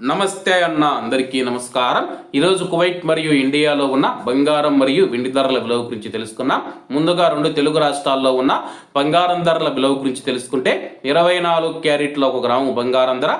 నమస్తే అన్న అందరికీ నమస్కారం. ఈరోజు కువైట్ మరియు ఇండియాలో ఉన్న బంగారం మరియు వెండి ధరల విలువ గురించి తెలుసుకున్నాం ముందుగా రెండు తెలుగు రాష్ట్రాల్లో ఉన్న బంగారం ధరల విలువ గురించి తెలుసుకుంటే ఇరవై నాలుగు క్యారెట్ల ఒక గ్రాము బంగారం ధర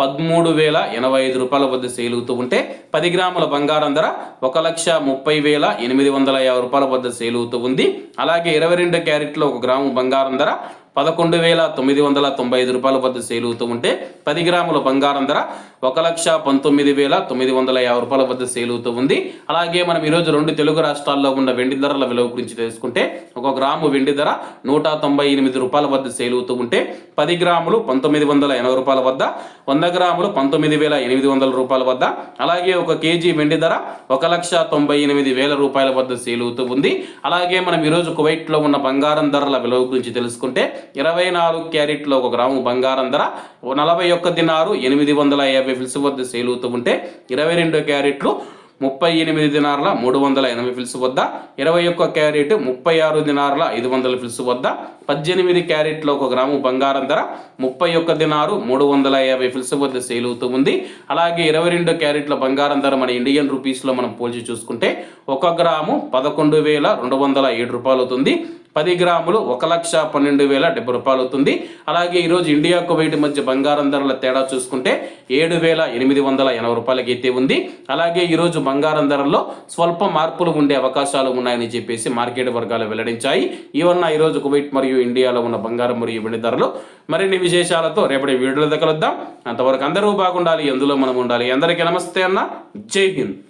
పదమూడు వేల ఎనభై ఐదు రూపాయల వద్ద సేల్ అవుతూ ఉంటే పది గ్రాముల బంగారం ధర ఒక లక్ష ముప్పై వేల ఎనిమిది వందల యాభై రూపాయల వద్ద సేల్ అవుతూ ఉంది. అలాగే ఇరవై రెండు క్యారెట్లో ఒక గ్రాము బంగారం ధర పదకొండు వేల తొమ్మిది వందల తొంభై ఐదు రూపాయల వద్ద సేల్ అవుతూ ఉంటే పది గ్రాముల బంగారం ధర ఒక లక్ష పంతొమ్మిది వేల తొమ్మిది వందల యాభై రూపాయల వద్ద సేల్ అవుతూ ఉంది. అలాగే మనం ఈరోజు రెండు తెలుగు రాష్ట్రాల్లో ఉన్న వెండి ధరల విలువ గురించి తెలుసుకుంటే ఒక గ్రాము వెండి ధర నూట తొంభై ఎనిమిది రూపాయల వద్ద సేల్ అవుతూ ఉంటే పది గ్రాములు పంతొమ్మిది వందల ఎనభై రూపాయల వద్ద వంద గ్రాములు పంతొమ్మిది వేల ఎనిమిది వందల రూపాయల వద్ద అలాగే ఒక కేజీ వెండి ధర ఒక లక్ష తొంభై ఎనిమిది వేల రూపాయల వద్ద సేల్ అవుతూ ఉంది. అలాగే మనం ఈరోజు కువైట్లో ఉన్న బంగారం ధరల విలువ గురించి తెలుసుకుంటే ఇరవై నాలుగు క్యారెట్లో ఒక గ్రాము బంగారం ధర నలభై ఒక్క దినారు ఎనిమిది వందల యాభై ఫిల్స్ వద్ద సేల్ అవుతూ ఉంటే ఇరవై రెండు క్యారెట్లు ముప్పై ఎనిమిది దినార్ల మూడు వందల ఎనభై ఫిల్స్ వద్ద ఇరవై ఒక్క క్యారెట్ ముప్పై ఆరు దినార్ల ఐదు వందల ఫిల్స్ వద్ద పద్దెనిమిది క్యారెట్ల ఒక గ్రాము బంగారం ధర ముప్పై ఒక్క దినారు మూడు వందల యాభై ఫిల్స్ వద్ద సేల్ అవుతూ ఉంది. అలాగే ఇరవై రెండు క్యారెట్ల బంగారం ధర మన ఇండియన్ రూపీస్లో మనం పోల్చి చూసుకుంటే ఒక గ్రాము పదకొండు వేల రెండు వందల ఏడు రూపాయలు అవుతుంది. పది గ్రాములు ఒక లక్ష పన్నెండు వేల డెబ్బై రూపాయలు అవుతుంది. అలాగే ఈరోజు ఇండియా కువైట్ మధ్య బంగారం ధరల తేడా చూసుకుంటే ఏడు వేల ఎనిమిది వందల ఎనభై రూపాయలకి అయితే ఉంది. అలాగే ఈరోజు బంగారం ధరల్లో స్వల్ప మార్పులు ఉండే అవకాశాలు ఉన్నాయని చెప్పేసి మార్కెట్ వర్గాలు వెల్లడించాయి. ఇవన్న ఈరోజు కువైట్ మరియు ఇండియాలో ఉన్న బంగారం మరియు వెండి ధరలు మరిన్ని విశేషాలతో రేపటి వీడియోలో కలుద్దాం. అంతవరకు అందరూ బాగుండాలి ఎందులో మనం ఉండాలి. అందరికీ నమస్తే అన్న. జై హింద్.